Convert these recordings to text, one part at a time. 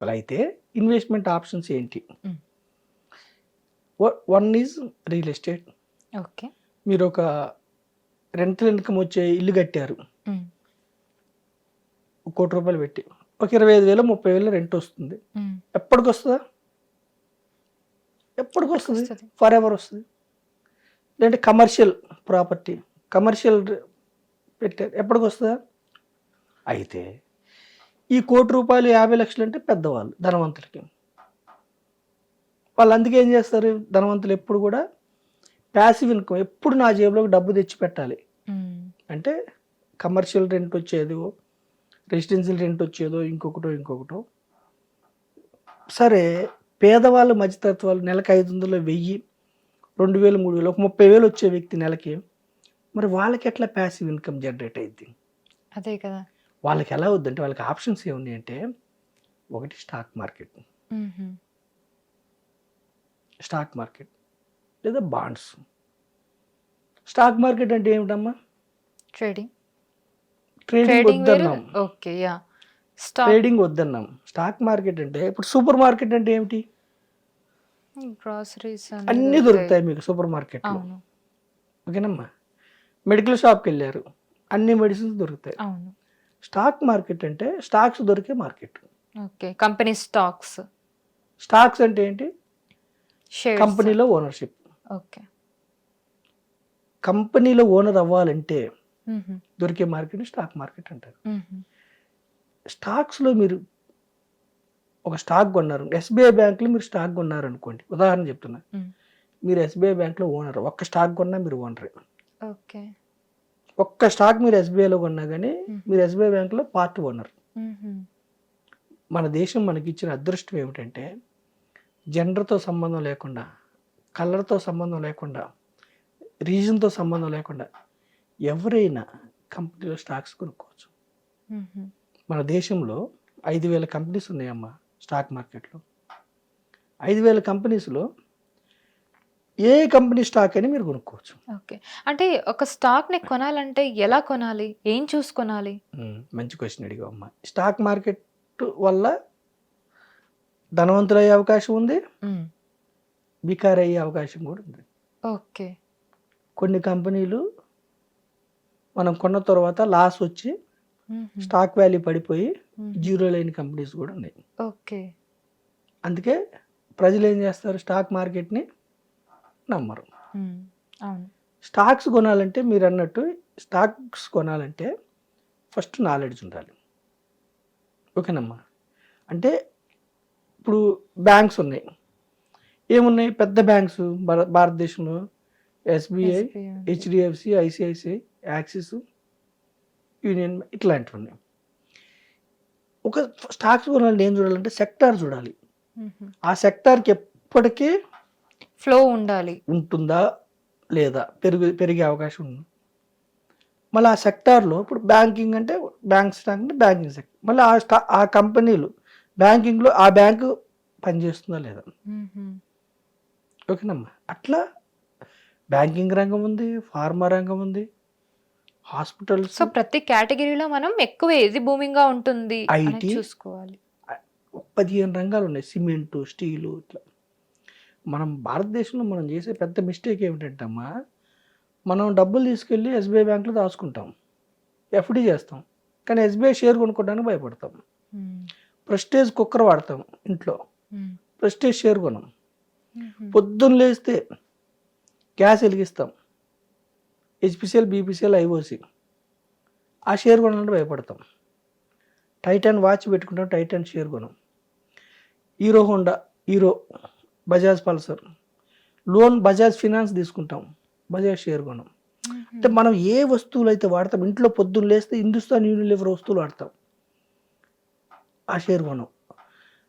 అలా అయితే investment options ఏంటి. One is real estate okay మీరు ఒక రెంటల్ ఇన్కమ్ వచ్చే ఇల్లు కట్టారు. ఒక కోటి రూపాయలు పెట్టి. ఒక ఇరవై ఐదు వేలు ముప్పై వేలు రెంట్ వస్తుంది. ఉమ్, ఎప్పటికి వస్తుందా ఎప్పటికి వస్తది. ఫర్ ఎవర్ వస్తుంది. లేదంటే కమర్షియల్ ప్రాపర్టీ కమర్షియల్ పెట్టారు ఎప్పటికి వస్తుందా అయితే ఈ కోటి రూపాయలు యాభై లక్షలు అంటే పెద్దవాళ్ళు ధనవంతులకి. వాళ్ళు అందుకే ఏం చేస్తారు? ధనవంతులు ఎప్పుడు కూడా ప్యాసివ్ ఇన్కమ్ ఎప్పుడు నా జేబులోకి డబ్బు తెచ్చి పెట్టాలి. అంటే కమర్షియల్ రెంట్ వచ్చేదో రెసిడెన్షియల్ రెంట్ వచ్చేదో ఇంకొకటో ఇంకొకటో. సరే పేదవాళ్ళు మధ్యతత్వాలు నెలకు ఐదు వందలు వెయ్యి రెండు వేలు మూడు వేలు ఒక ముప్పై వేలు వచ్చే వ్యక్తి నెలకి మరి వాళ్ళకి ఎట్లా ప్యాసివ్ ఇన్కమ్ జనరేట్ అయింది అదే కదా. వాళ్ళకి ఎలా అవుద్దంటే వాళ్ళకి ఆప్షన్స్ ఏమున్నాయి అంటే ఒకటి స్టాక్ మార్కెట్. స్టాక్ మార్కెట్ లేదా బాండ్స్. స్టాక్ మార్కెట్ అంటే ఏమిటమ్మా? Trading. Trading వద్దన్నాం. Okay yeah. Stock trading వద్దన్నాం. స్టాక్ మార్కెట్ అంటే ఇప్పుడు సూపర్ మార్కెట్ అంటే ఏమిటి? గ్రాసరీస్ అన్నీ దొరుకుతాయి మీకు సూపర్ మార్కెట్లో. అవును. ఓకేనమ్మా? మెడికల్ షాప్కి వెళ్ళారు. అన్ని మెడిసిన్స్ దొరుకుతాయి. అవును. స్టాక్ మార్కెట్ అంటే స్టాక్స్ దొరికే market. Okay company stocks. Stocks అంటే ఏంటి? కంపెనీలో ఓనర్షిప్. ఓకే. కంపెనీలో ఓనర్ అవ్వాలంటే దొరికే మార్కెట్ స్టాక్ మార్కెట్ అంటారు. స్టాక్స్లో మీరు ఒక స్టాక్ కొన్నారు. ఎస్బీఐ బ్యాంక్లో మీరు స్టాక్ కొన్నారు అనుకోండి ఉదాహరణ చెప్తున్నా. మీరు ఎస్బీఐ బ్యాంక్లో ఓనర్. ఒక్క స్టాక్ కొన్నా మీరు ఓనరే. ఓకే. ఒక్క స్టాక్ మీరు ఎస్బీఐలో కొన్నా కానీ. మీరు ఎస్బీఐ బ్యాంక్లో పార్ట్ ఓనర్. మన దేశం మనకి ఇచ్చిన అదృష్టం ఏమిటంటే జెండర్తో సంబంధం లేకుండా కలర్తో సంబంధం లేకుండా రీజన్తో సంబంధం లేకుండా ఎవరైనా కంపెనీలో స్టాక్స్ కొనుక్కోవచ్చు. మన దేశంలో ఐదు వేల కంపెనీస్ ఉన్నాయమ్మా స్టాక్ మార్కెట్లో. ఐదు వేల కంపెనీస్లో ఏ కంపెనీ స్టాక్ అని మీరు కొనుక్కోవచ్చు. ఓకే. అంటే ఒక స్టాక్ని కొనాలంటే ఎలా కొనాలి? ఏం చూసి కొనాలి? మ్మ్. మంచి క్వశ్చన్ అడిగావమ్మా. స్టాక్ మార్కెట్ వల్ల ధనవంతులయ్యే అవకాశం ఉంది. బికార్ అయ్యే అవకాశం కూడా ఉంది. ఓకే. కొన్ని కంపెనీలు మనం కొన్న తర్వాత లాస్ వచ్చి స్టాక్ వాల్యూ పడిపోయి జీరో లేని కంపెనీస్ కూడా ఉన్నాయి. ఓకే. అందుకే ప్రజలు ఏం చేస్తారు? స్టాక్ మార్కెట్ని నమ్మరు. స్టాక్స్ కొనాలంటే మీరు అన్నట్టు స్టాక్స్ కొనాలంటే ఫస్ట్ నాలెడ్జ్ ఉండాలి. ఓకేనమ్మా? అంటే ఇప్పుడు బ్యాంక్స్ ఉన్నాయి. ఏమున్నాయి? పెద్ద బ్యాంక్స్ భార- భారతదేశంలో SBI. HDFC ICICI Axis Union ఇట్లాంటివి ఉన్నాయి. ఒక స్టాక్స్ కొనాలంటే ఏం చూడాలంటే సెక్టార్ చూడాలి. ఆ సెక్టార్కి ఎప్పటికీ ఫ్లో ఉండాలి. ఉంటుందా లేదా? పెరుగు పెరిగే అవకాశం ఉంది? మళ్ళీ ఆ సెక్టార్లో ఇప్పుడు బ్యాంకింగ్ అంటే బ్యాంక్ స్టాక్ అంటే బ్యాంకింగ్ సెక్టర్. మళ్ళీ ఆ స్టా ఆ కంపెనీలు బ్యాంకింగ్లో ఆ బ్యాంకు పనిచేస్తుందా లేదా? ఓకేనమ్మా. అట్లా బ్యాంకింగ్ రంగం ఉంది ఫార్మా రంగం ఉంది హాస్పిటల్స్ సో ప్రతి కేటగిరీలో మనం ఎక్కువ ఏది బూమింగ్గా ఉంటుంది IT. చూసుకోవాలి. పదిహేను రంగాలు ఉన్నాయి. సిమెంటు స్టీలు ఇట్లా. మనం భారతదేశంలో మనం చేసే పెద్ద మిస్టేక్ ఏమిటంటే అమ్మా మనం డబ్బులు తీసుకెళ్ళి ఎస్బీఐ బ్యాంకులో దాచుకుంటాం. ఎఫ్డి చేస్తాం. కానీ ఎస్బీఐ షేర్ కొనుక్కోవడానికి భయపడతాం. ప్రెస్టేజ్ కుక్కర్ వాడతాం ఇంట్లో. ప్రెస్టేజ్ షేర్ కొనం. పొద్దున్న లేస్తే గ్యాస్ వెలిగిస్తాం. హెచ్పిసిఎల్ బీపీసీఎల్ ఐఓసి ఆ షేర్ కొనాలంటే భయపడతాం. టైటాన్ వాచ్ పెట్టుకుంటాం Titan share కొనం. Hero Honda Hero Bajaj Pulsar loan Bajaj finance తీసుకుంటాం. బజాజ్ షేర్ కొనం. అంటే మనం ఏ వస్తువులు అయితే వాడతాం ఇంట్లో పొద్దున్న లేస్తే హిందుస్థాన్ యూనిలివర్ వస్తువులు వాడతాం? ఆ షేర్ కొనం.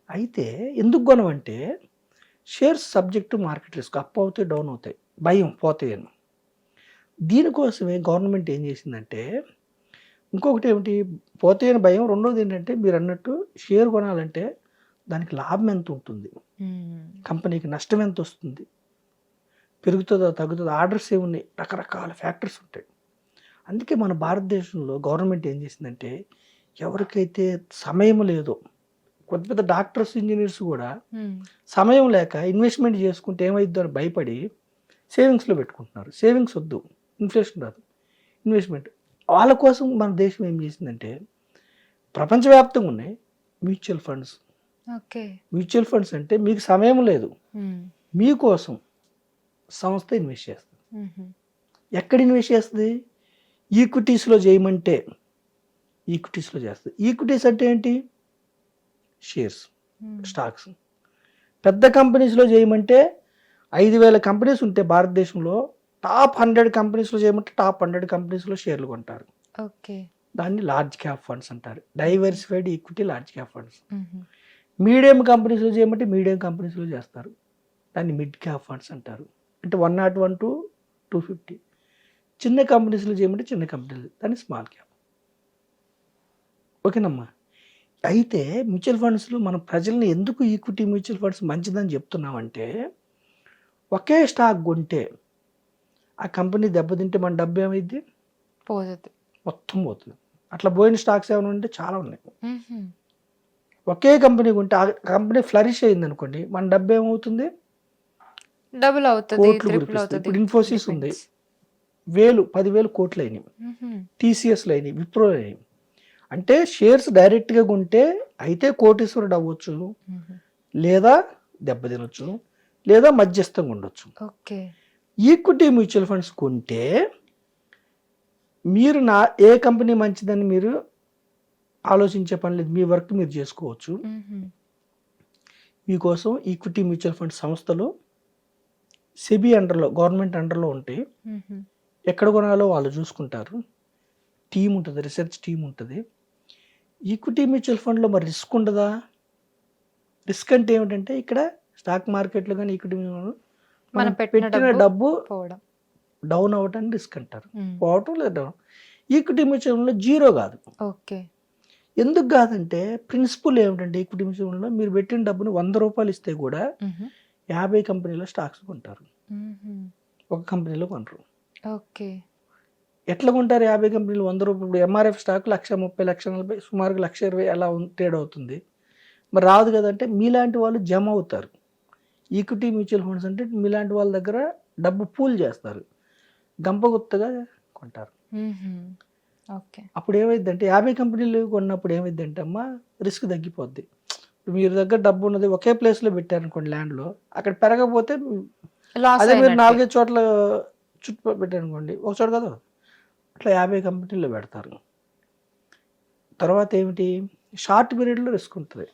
అయితే ఎందుకు కొనం అంటే shares subject market risk. Up అవుతాయి డౌన్ అవుతాయి. భయం పోతాయి అని. దీనికోసమే గవర్నమెంట్ ఏం చేసిందంటే ఇంకొకటి ఏమిటి? పోతే భయం. రెండోది ఏంటంటే మీరు అన్నట్టు షేర్ కొనాలంటే దానికి లాభం ఎంత ఉంటుంది కంపెనీకి నష్టం ఎంత వస్తుంది పెరుగుతుందో తగ్గుతుందో? ఆర్డర్స్ ఏమున్నాయి? రకరకాల ఫ్యాక్టర్స్ ఉంటాయి. అందుకే మన భారతదేశంలో గవర్నమెంట్ ఏం చేసిందంటే ఎవరికైతే సమయం లేదో పెద్ద పెద్ద డాక్టర్స్ ఇంజనీర్స్ కూడా సమయం లేక ఇన్వెస్ట్మెంట్ చేసుకుంటే ఏమైద్దో అని భయపడి సేవింగ్స్లో పెట్టుకుంటున్నారు. సేవింగ్స్ వద్దు. ఇన్ఫ్లేషన్ రాదు. ఇన్వెస్ట్మెంట్. వాళ్ళ కోసం మన దేశం ఏం చేసిందంటే ప్రపంచవ్యాప్తంగా ఉన్నాయి మ్యూచువల్ ఫండ్స్. మ్యూచువల్ ఫండ్స్ అంటే మీకు సమయం లేదు. మీకోసం సంస్థ ఇన్వెస్ట్ చేస్తుంది. ఎక్కడ ఇన్వెస్ట్ చేస్తుంది? ఈక్విటీస్లో చేయమంటే ఈక్విటీస్లో చేస్తుంది. ఈక్విటీస్ అంటే ఏంటి? Shares stocks. పెద్ద కంపెనీస్లో చేయమంటే ఐదు వేల కంపెనీస్ ఉంటే భారతదేశంలో టాప్ హండ్రెడ్ కంపెనీస్లో చేయమంటే టాప్ హండ్రెడ్ కంపెనీస్లో షేర్లు కొంటారు. ఓకే. దాన్ని లార్జ్ క్యాప్ ఫండ్స్ అంటారు. Diversified equity large cap funds. Medium కంపెనీస్లో చేయమంటే మీడియం కంపెనీస్లో చేస్తారు. దాన్ని మిడ్ క్యాప్ ఫండ్స్ అంటారు. అంటే one naught one to two fifty. చిన్న కంపెనీస్లో చేయమంటే చిన్న కంపెనీలు దాన్ని స్మాల్ క్యాప్. ఓకేనమ్మా? అయితే మ్యూచువల్ ఫండ్స్లో మన ప్రజల్ని ఎందుకు ఈక్విటీ మ్యూచువల్ ఫండ్స్ మంచిదని చెప్తున్నామంటే ఒకే స్టాక్ కొంటే ఆ కంపెనీ దెబ్బతింటే మన డబ్బు ఏమైంది పోతుంది. మొత్తం పోతుంది. అట్లా పోయిన స్టాక్స్ ఏమైనా ఉంటే చాలా ఉన్నాయి. ఒకే కంపెనీ కొంటే ఆ కంపెనీ ఫ్లరిష్ అయింది అనుకోండి మన డబ్బు ఏమవుతుంది? డబుల్ అవుతుంది ట్రిపుల్ ఇప్పుడు ఇన్ఫోసిస్ ఉంది. వేలు పదివేలు కోట్లు అయినాయి. టీసీఎస్లు అయినాయి విప్రో అయినాయి. అంటే షేర్స్ డైరెక్ట్గా కొంటే అయితే కోటీశ్వరుడు అవ్వచ్చు లేదా దెబ్బతినొచ్చు లేదా మధ్యస్థంగా ఉండొచ్చు. ఓకే. ఈక్విటీ మ్యూచువల్ ఫండ్స్ కొంటే మీరు నా ఏ కంపెనీ మంచిదని మీరు ఆలోచించే పని లేదు. మీ వర్క్ మీరు చేసుకోవచ్చు. మీకోసం ఈక్విటీ మ్యూచువల్ ఫండ్ సంస్థలు సెబీ అండర్లో గవర్నమెంట్ అండర్లో ఉంటాయి ఉహు, ఎక్కడ కొనాలో వాళ్ళు చూసుకుంటారు. టీం ఉంటుంది రీసెర్చ్ టీం ఉంటుంది. ఈక్విటీ మ్యూచువల్ ఫండ్లో మరి రిస్క్ ఉండదా? రిస్క్ అంటే ఏమిటంటే ఇక్కడ స్టాక్ మార్కెట్లో కానీ ఈక్విటీ మనం పెట్టిన డబ్బు డౌన్ అవ్వటాన్ని రిస్క్ అంటారు. పోవటం లేదా డౌన్? ఈక్విటీ మ్యూచువల్ ఫండ్లో జీరో కాదు. ఓకే. ఎందుకు కాదంటే ప్రిన్సిపల్ ఏమిటంటే ఈక్విటీ మ్యూచువల్ ఫండ్లో మీరు పెట్టిన డబ్బుని వంద రూపాయలు ఇస్తే కూడా యాభై కంపెనీలో స్టాక్స్ కొంటారు. ఒక కంపెనీలో కొనరు. ఓకే. ఎట్లా కొంటారు యాభై కంపెనీలు వంద రూపాయలు? ఇప్పుడు ఎంఆర్ఎఫ్ స్టాక్ లక్ష ముప్పై లక్ష నలభై సుమారుగా లక్ష ఇరవై అలా ట్రేడ్ అవుతుంది. మరి రాదు కదంటే మీలాంటి వాళ్ళు జమ అవుతారు. ఈక్విటీ మ్యూచువల్ ఫండ్స్ అంటే మీలాంటి వాళ్ళ దగ్గర డబ్బు పూల్ చేస్తారు. గంపగుత్తగా కొంటారు. అప్పుడు ఏమైందంటే యాభై కంపెనీలు కొన్నప్పుడు ఏమైందంటే అమ్మా రిస్క్ తగ్గిపోద్ది. ఇప్పుడు మీరు దగ్గర డబ్బు ఉన్నది ఒకే ప్లేస్లో పెట్టారనుకోండి ల్యాండ్లో అక్కడ పెరగకపోతే అదే మీరు నాలుగైదు చోట్ల చుట్టూ పెట్టారనుకోండి ఒక చోట కదా అట్లా యాభై కంపెనీల్లో పెడతారు. తర్వాత ఏమిటి? షార్ట్ పీరియడ్లో రిస్క్ ఉంటుంది.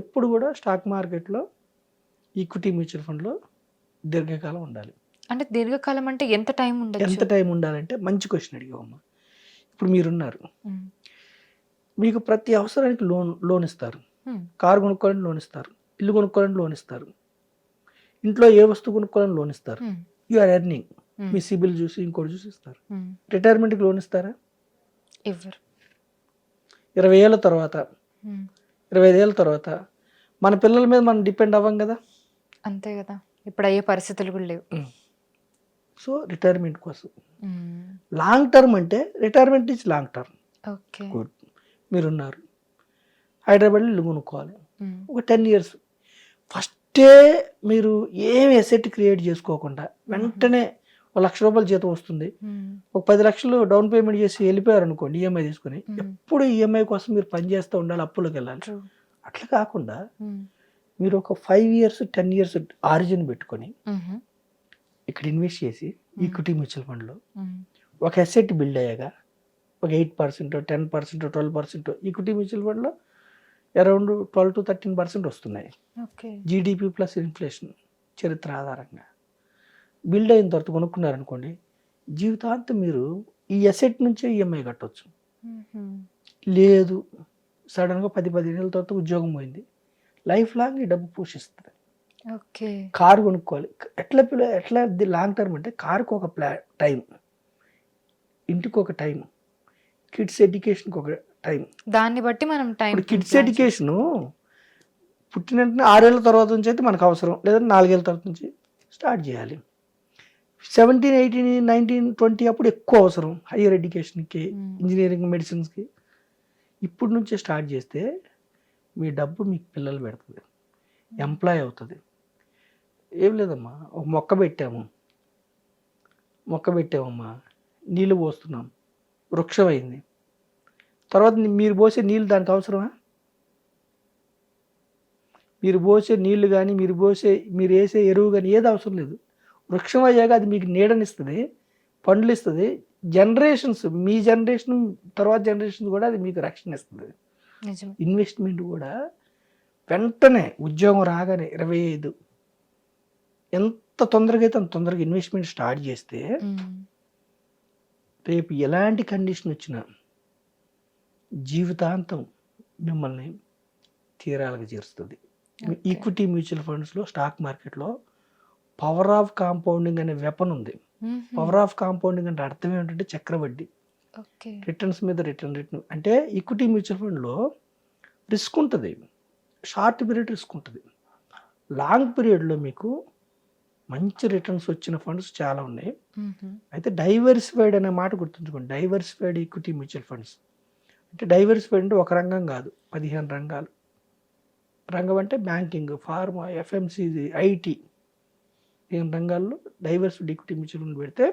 ఎప్పుడు కూడా స్టాక్ మార్కెట్లో ఈక్విటీ మ్యూచువల్ ఫండ్లో దీర్ఘకాలం ఉండాలి. అంటే దీర్ఘకాలం అంటే ఎంత టైం ఎంత ఉండొచ్చు టైం ఉండాలంటే మంచి క్వశ్చన్ అడిగామమ్మా ఇప్పుడు మీరున్నారు. మీకు ప్రతి అవసరానికి లోన్ లోన్ ఇస్తారు. కారు కొనుక్కోవాలని లోన్ ఇస్తారు. ఇల్లు కొనుక్కోవాలని లోన్ ఇస్తారు. ఇంట్లో ఏ వస్తువు కొనుక్కోవాలని లోన్ ఇస్తారు. యు ఆర్ ఎర్నింగ్ మీ సిబిల్ చూసి ఇంకోటి చూసి ఇస్తారు. రిటైర్మెంట్కి లోన్ ఇస్తారా? ఇవ్వరు ఇరవై ఏళ్ళ తర్వాత. ఇరవై ఐదు ఏళ్ళ తర్వాత. మన పిల్లల మీద మనం డిపెండ్ అవ్వం కదా? అంతే కదా. ఇప్పుడు అయ్యే పరిస్థితులు కూడా లేవు. సో రిటైర్మెంట్ కోసం. లాంగ్ టర్మ్ అంటే retirement is long term good మీరున్నారు. హైదరాబాద్లో ఇల్లు కొనుక్కోవాలి. ఉమ్, ఒక టెన్ ఇయర్స్ ఫస్టే మీరు ఏమి ఎసెట్ క్రియేట్ చేసుకోకుండా వెంటనే ఒక లక్ష రూపాయల జీతం వస్తుంది. ఉమ్, ఒక పది లక్షలు డౌన్ పేమెంట్ చేసి వెళ్ళిపోయారు అనుకోండి ఈఎంఐ తీసుకుని. మ్మ్. ఎప్పుడు ఈఎంఐ కోసం మీరు పని చేస్తూ ఉండాలి అప్పులకు వెళ్ళాలి. అట్లా కాకుండా మీరు ఒక five years ten years horizon పెట్టుకొని ఇక్కడ ఇన్వెస్ట్ చేసి ఈక్విటీ మ్యూచువల్ ఫండ్లో ఒక అసెట్ బిల్డ్ అయ్యాక ఒక eight percent ten percent twelve percent equity mutual ఫండ్లో around twelve to thirteen percent వస్తున్నాయి. జీడిపి ప్లస్ ఇన్ఫ్లేషన్ చరిత్ర ఆధారంగా బిల్డ్ అయిన తర్వాత కొనుక్కున్నారనుకోండి జీవితాంతం మీరు ఈ అసెట్ నుంచే ఈఎంఐ కట్టవచ్చు ఉహు, లేదు. సడన్గా పది పదిహేను ఏళ్ళ తర్వాత ఉద్యోగం పోయింది. లైఫ్ లాంగ్ ఈ డబ్బు పోషిస్తుంది. కారు కొనుక్కోవాలి. ఎట్లా పిల్ల- ఎట్లా లాంగ్ టర్మ్ అంటే కారుకి ఒక ప్లా టైం ఇంటికి ఒక టైం కిడ్స్ ఎడ్యుకేషన్కి ఒక టైం దాన్ని బట్టి మనం టైం కిడ్స్ ఎడ్యుకేషను పుట్టిన ఆరేళ్ళ తర్వాత నుంచి అయితే మనకు అవసరం. లేదా నాలుగేళ్ళ తర్వాత నుంచి స్టార్ట్ చేయాలి. సెవెంటీన్ ఎయిటీన్ నైన్టీన్ ట్వంటీ అప్పుడు ఎక్కువ అవసరం. హయ్యర్ ఎడ్యుకేషన్కి. ఇంజనీరింగ్ మెడిసిన్స్కి. ఇప్పుడు నుంచే స్టార్ట్ చేస్తే మీ డబ్బు మీకు పిల్లలు పెడుతుంది. ఎంప్లాయ్ అవుతుంది. ఏం లేదమ్మా. ఒక మొక్క పెట్టాము. మొక్క పెట్టామమ్మా. నీళ్ళు పోస్తున్నాం. వృక్షం అయింది. తర్వాత మీరు పోసే నీళ్ళు దానికి అవసరమా? మీరు పోసే నీళ్ళు కానీ మీరు పోసే మీరు వేసే ఎరువు కానీ ఏది అవసరం లేదు. వృక్షం అయ్యాక అది మీకు నీడనిస్తుంది పండ్లు ఇస్తుంది జనరేషన్స్ మీ జనరేషన్ తర్వాత జనరేషన్ కూడా అది మీకు రక్షణ ఇస్తుంది. ఇన్వెస్ట్మెంట్ కూడా వెంటనే ఉద్యోగం రాగానే ఇరవై ఐదు ఎంత తొందరగా అయితే అంత తొందరగా ఇన్వెస్ట్మెంట్ స్టార్ట్ చేస్తే. రేపు ఎలాంటి కండిషన్ వచ్చినా జీవితాంతం మిమ్మల్ని తీరాలకు చేరుస్తుంది. ఈక్విటీ మ్యూచువల్ ఫండ్స్లో స్టాక్ మార్కెట్లో పవర్ ఆఫ్ కాంపౌండింగ్ అనే వెపన్ ఉంది. పవర్ ఆఫ్ కాంపౌండింగ్ అంటే అర్థం ఏమిటంటే చక్రవడ్డీ. రిటర్న్స్ మీద రిటర్న్ రిటర్న్ అంటే ఈక్విటీ మ్యూచువల్ ఫండ్లో రిస్క్ ఉంటుంది. షార్ట్ పీరియడ్ రిస్క్ ఉంటుంది. లాంగ్ పీరియడ్లో మీకు మంచి రిటర్న్స్ వచ్చిన ఫండ్స్ చాలా ఉన్నాయి. అయితే డైవర్సిఫైడ్ అనే మాట గుర్తుంచుకోండి. Diversified equity mutual funds. అంటే డైవర్సిఫైడ్ అంటే ఒక రంగం కాదు పదిహేను రంగాలు. రంగం అంటే బ్యాంకింగ్ ఫార్మా ఎఫ్ఎంసీజీ ఐటీ. ఈ రంగాల్లో డైవర్సిఫైడ్ ఈక్విటీ మ్యూచువల్ ఫండ్ పెడితే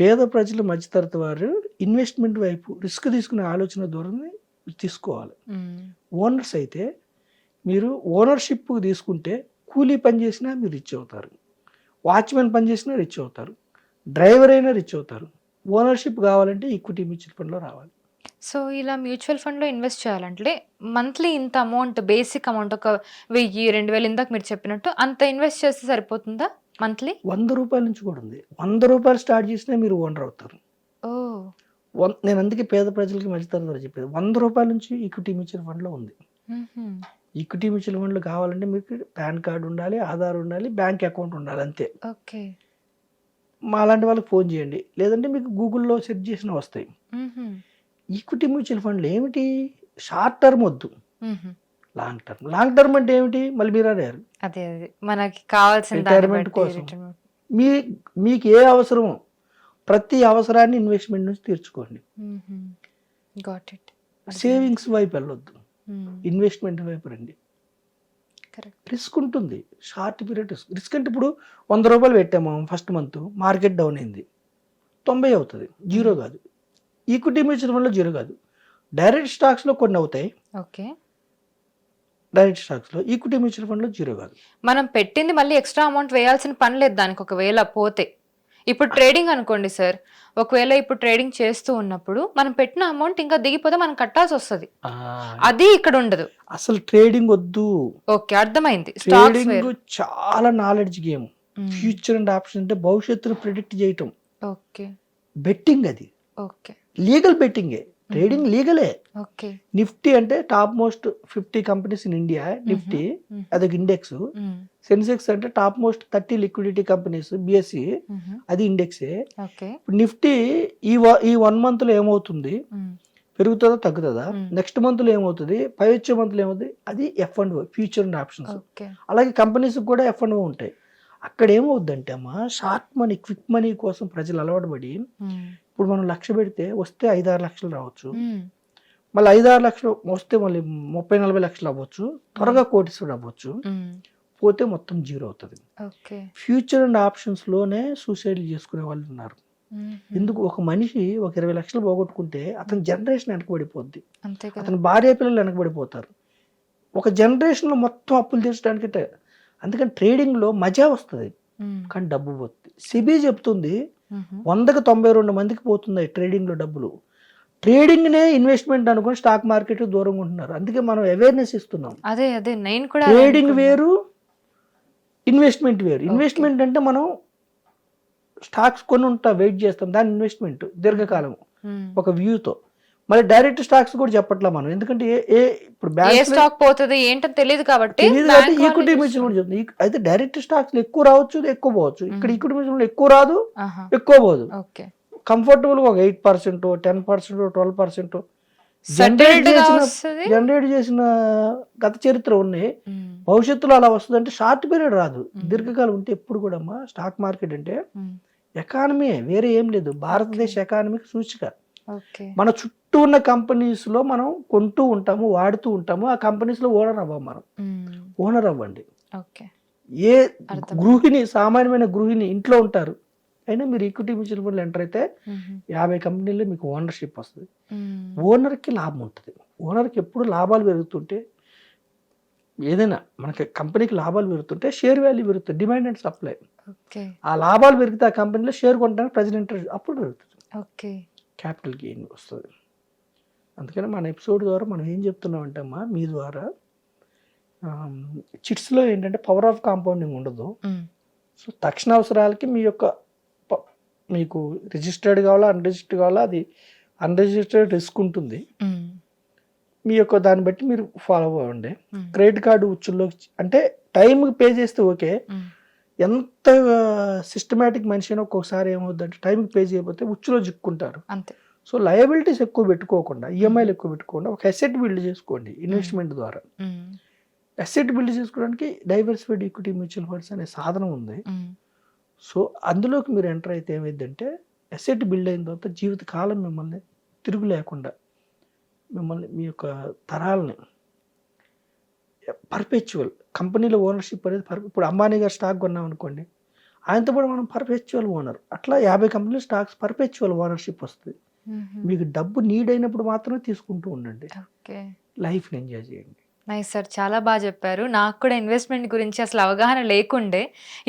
పేద ప్రజలు మధ్యతరగతి వారు ఇన్వెస్ట్మెంట్ వైపు రిస్క్ తీసుకునే ఆలోచన ధోరణి తీసుకోవాలి. ఓనర్స్ అయితే మీరు ఓనర్షిప్ తీసుకుంటే కూలీ పని చేసినా మీరు రిచ్ అవుతారు. వాచ్మెన్ పని చేసినా రిచ్ అవుతారు. డ్రైవర్ అయినా రిచ్ అవుతారు. ఓనర్షిప్ కావాలంటే ఈక్విటీ మ్యూచువల్ ఫండ్లో రావాలి. సో ఇలా మ్యూచువల్ ఫండ్లో ఇన్వెస్ట్ చేయాలంటే మంత్లీ ఇంత అమౌంట్ బేసిక్ అమౌంట్ ఒక వెయ్యి రెండు వేలు ఇందాక మీరు చెప్పినట్టు అంత ఇన్వెస్ట్ చేస్తే సరిపోతుందా మంత్లీ? వంద రూపాయల నుంచి కూడా ఉంది. వంద రూపాయలు స్టార్ట్ చేసినా మీరు ఓనర్ అవుతారు. ఓ. నేను అందుకే పేద ప్రజలకి వారికి చెప్పేది. వంద రూపాయల నుంచి ఈక్విటీ మ్యూచువల్ ఫండ్లో ఉంది. ఈక్విటీ మ్యూచువల్ ఫండ్లు కావాలంటే మీకు పాన్ కార్డు ఉండాలి ఆధార్ ఉండాలి బ్యాంక్ అకౌంట్ ఉండాలి అంతే. ఓకే. మా అలాంటి వాళ్ళకి ఫోన్ చేయండి. లేదంటే మీకు గూగుల్లో సెర్చ్ చేసినా వస్తాయి. ఈక్విటీ మ్యూచువల్ ఫండ్లు ఏమిటి? షార్ట్ టర్మ్ వద్దు. Long term. లాంగ్ టర్మ్ అంటే ఏమిటి? మళ్ళీ మీరు అడిగారు. అదే అదే. మనకి కావాల్సిన బట్టి కోసం. మీ మీకు ఏ అవసరమో ప్రతి అవసరాన్ని ఇన్వెస్ట్మెంట్ నుంచి తీర్చుకోండి. సేవింగ్స్ వైపు వెళ్ళొద్దు. ఇన్వెస్ట్మెంట్ వైపు రండి. కరెక్ట్ రిస్క్ ఉంటుంది. షార్ట్ పీరియడ్ రిస్క్ రిస్క్ అంటే ఇప్పుడు వంద రూపాయలు పెట్టాము ఫస్ట్ మంత్ మార్కెట్ డౌన్ అయింది. తొంభై అవుతుంది. జీరో కాదు. ఈక్విటీ మ్యూచువల్ ఫండ్లో జీరో కాదు. డైరెక్ట్ స్టాక్స్లో కొన్ని అవుతాయి. ఓకే డైరెక్ట్ స్టాక్స్లో ఈక్విటీ మ్యూచువల్ ఫండ్లో జీరో కాదు. మనం పెట్టింది మళ్ళీ ఎక్స్ట్రా అమౌంట్ వేయాల్సిన పని లేదు దానికి. ఒకవేళ పోతే ఇప్పుడు ట్రేడింగ్ అనుకోండి సార్ ఒకవేళ ఇప్పుడు ట్రేడింగ్ చేస్తూ ఉన్నప్పుడు మనం పెట్టిన అమౌంట్ ఇంకా దిగిపోతే మనం కట్టాల్సి వస్తుంది. అది ఇక్కడ ఉండదు. అసలు ట్రేడింగ్ వద్దు. ఓకే అర్థమైంది. ట్రేడింగ్ చాలా knowledge game future and option అంటే భవిష్యత్తును ప్రిడిక్ట్ చేయటం. ఓకే. బెట్టింగ్ అది. ఓకే. లీగల్ బెట్టింగే ట్రేడింగ్ లీగలే. ఓకే. నిఫ్టీ అంటే top most fifty companies in India. Nifty. అదొక ఇండెక్స్. సెన్సెక్స్ అంటే top most thirty liquidity companies BSE. అది ఇండెక్సే. నిఫ్టీ ఈ ఈ వన్ మంత్లో ఏమవుతుంది పెరుగుతుందా తగ్గుతుందా. నెక్స్ట్ మంత్లో ఏమవుతుంది? పై వచ్చే మంత్లో ఏమవుతుంది? అది F and future and options. అలాగే కంపెనీస్ కూడా ఎఫ్ అండ్ ఉంటాయి. అక్కడ ఏమవుద్దంటే అమ్మా షార్ట్ మనీ క్విక్ మనీ కోసం ప్రజలు అలవాటు పడి ఇప్పుడు మనం లక్ష పెడితే వస్తే ఐదారు లక్షలు రావచ్చు. మళ్ళీ ఐదారు లక్షలు వస్తే మళ్ళీ ముప్పై నలభై లక్షలు అవ్వచ్చు. త్వరగా కోటీశ్వరుడు అవ్వచ్చు. పోతే మొత్తం జీరో అవుతుంది. ఫ్యూచర్ అండ్ ఆప్షన్స్లోనే సూసైడ్ చేసుకునే వాళ్ళు ఉన్నారు. ఎందుకు ఒక మనిషి ఒక ఇరవై లక్షలు పోగొట్టుకుంటే అతని జనరేషన్ వెనకబడిపోద్ది. అతని భార్య పిల్లలు వెనకబడిపోతారు. ఒక జనరేషన్లో మొత్తం అప్పులు తీర్చడానికి అందుకని ట్రేడింగ్లో మజా వస్తుంది. కానీ డబ్బు పోతుంది సిబి చెప్తుంది. వందకు తొంభై రెండు మందికి పోతుంది ట్రేడింగ్లో డబ్బులు. ట్రేడింగ్ నే ఇన్వెస్ట్మెంట్ అనుకుని స్టాక్ మార్కెట్ దూరంగా ఉంటున్నారు. అందుకే మనం అవేర్నెస్ ఇస్తున్నాం. అదే అదే. నేను కూడా ట్రేడింగ్. వేరు ఇన్వెస్ట్మెంట్ వేరు. ఇన్వెస్ట్మెంట్ అంటే మనం స్టాక్స్ కొని ఉంటా వెయిట్ చేస్తాం. దాని ఇన్వెస్ట్మెంట్ దీర్ఘకాలం. ఒక వ్యూతో. మళ్ళీ డైరెక్ట్ స్టాక్స్ కూడా చెప్పట్లా మనం. ఎందుకంటే ఏ ఇప్పుడు ఏ స్టాక్ పోతుంది ఏంటో తెలియదు కాబట్టి ఈక్విటీ మ్యూచువల్ కూడా చెప్తుంది. అయితే డైరెక్ట్ స్టాక్స్ ఎక్కువ రావచ్చు ఎక్కువ పోవచ్చు. ఇక్కడ ఈక్విటీ మ్యూచువల్ ఎక్కువ రాదు. ఎక్కువ పోదు. కంఫర్టబుల్ ఒక eight percent ten percent twelve percent generate చేసిన. జనరేట్ చేసిన గత చరిత్ర ఉన్నాయి. భవిష్యత్తులో అలా వస్తుంది అంటే షార్ట్ పీరియడ్ రాదు దీర్ఘకాలం ఉంటే ఎప్పుడు కూడా అమ్మా స్టాక్ మార్కెట్ అంటే. ఎకానమీ వేరే ఏం లేదు. భారతదేశ ఎకానమీకి సూచిక. మన చుట్టూ ఉన్న కంపెనీస్లో మనం కొంటూ ఉంటాము వాడుతూ ఉంటాము. ఆ కంపెనీస్లో ఓనర్ అవ్వం మనం. ఓనర్ అవ్వండి. ఏ. గృహిణి సామాన్యమైన గృహిణి ఇంట్లో ఉంటారు. అయినా మీరు ఈక్విటీ మ్యూచువల్ ఫండ్లు ఎంటర్ అయితే. యాభై కంపెనీల్లో మీకు ఓనర్షిప్ వస్తుంది. ఓనర్కి లాభం ఉంటుంది. ఓనర్కి ఎప్పుడు లాభాలు పెరుగుతుంటే ఏదైనా మనకి కంపెనీకి లాభాలు పెరుగుతుంటే షేర్ వాల్యూ పెరుగుతుంది. డిమాండ్ అండ్ సప్లై ఆ లాభాలు పెరిగితే ఆ కంపెనీలో షేర్ కొనడానికి ప్రజెంట్ అప్పుడు పెరుగుతుంది. ఓకే. క్యాపిటల్ గెయిన్ వస్తుంది అందుకని మన ఎపిసోడ్ ద్వారా మనం ఏం చెప్తున్నామంటే అమ్మా మీ ద్వారా చిట్స్లో ఏంటంటే పవర్ ఆఫ్ కాంపౌండింగ్ ఉండదు. సో తక్షణ అవసరాలకి మీ యొక్క మీకు రిజిస్టర్డ్ కావాలా అన్రిజిస్టర్డ్ కావాలా అది అన్రిజిస్టర్డ్ రిస్క్ ఉంటుంది. మీ యొక్క దాన్ని బట్టి మీరు ఫాలో అవ్వండి. క్రెడిట్ కార్డు ఉచ్చుల్లో అంటే టైంకి పే చేస్తే ఓకే. ఎంత సిస్టమేటిక్ మనిషి అయినా ఒక్కొక్కసారి ఏమవుద్దంటే టైంకి పే చేయకపోతే ఉచ్చులో చిక్కుంటారు అంతే. సో లయబిలిటీస్ ఎక్కువ పెట్టుకోకుండా ఈఎంఐలు ఎక్కువ పెట్టుకోకుండా ఒక అసెట్ బిల్డ్ చేసుకోండి ఇన్వెస్ట్మెంట్ ద్వారా. మ్మ్. అసెట్ బిల్డ్ చేసుకోవడానికి డైవర్సిఫైడ్ ఈక్విటీ మ్యూచువల్ ఫండ్స్ అనే సాధనం ఉంది. మ్మ్. సో అందులోకి మీరు ఎంటర్ అయితే ఏమైందంటే అసెట్ బిల్డ్ అయిన తర్వాత జీవితకాలం మిమ్మల్ని తిరుగు లేకుండా మిమ్మల్ని మీ యొక్క తరాలని పర్పెచువల్ కంపెనీలో ఓనర్షిప్ అనేది పర్ ఇప్పుడు అంబానీ గారు స్టాక్ కొన్నాం అనుకోండి ఆయనతో కూడా మనం పర్పెచువల్ ఓనర్ అట్లా యాభై కంపెనీల స్టాక్స్ పర్పెచువల్ ఓనర్షిప్ వస్తుంది. మీకు డబ్బు నీడ్ అయినప్పుడు మాత్రమే తీసుకుంటూ ఉండండి. ఓకే. లైఫ్ని ఎంజాయ్ చేయండి. నైస్ సార్ చాలా బాగా చెప్పారు. నాకు కూడా ఇన్వెస్ట్మెంట్ గురించి అసలు అవగాహన లేకుండే.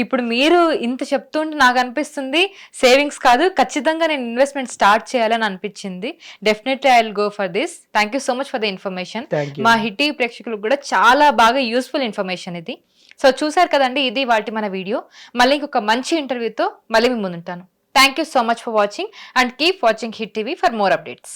ఇప్పుడు మీరు ఇంత చెప్తుంటే నాకు అనిపిస్తుంది సేవింగ్స్ కాదు ఖచ్చితంగా నేను ఇన్వెస్ట్మెంట్ స్టార్ట్ చేయాలని అనిపించింది. Definitely I will go for this thank you so much for the information మా హిట్టి ప్రేక్షకులకు కూడా చాలా బాగా యూస్ఫుల్ ఇన్ఫర్మేషన్ ఇది. సో చూసారు కదండి ఇది వాటి మన వీడియో మళ్ళీ ఇంకొక మంచి ఇంటర్వ్యూతో మళ్ళీ మీ ముందుంటాను. Thank you so much for watching and keep watching Hit TV for more updates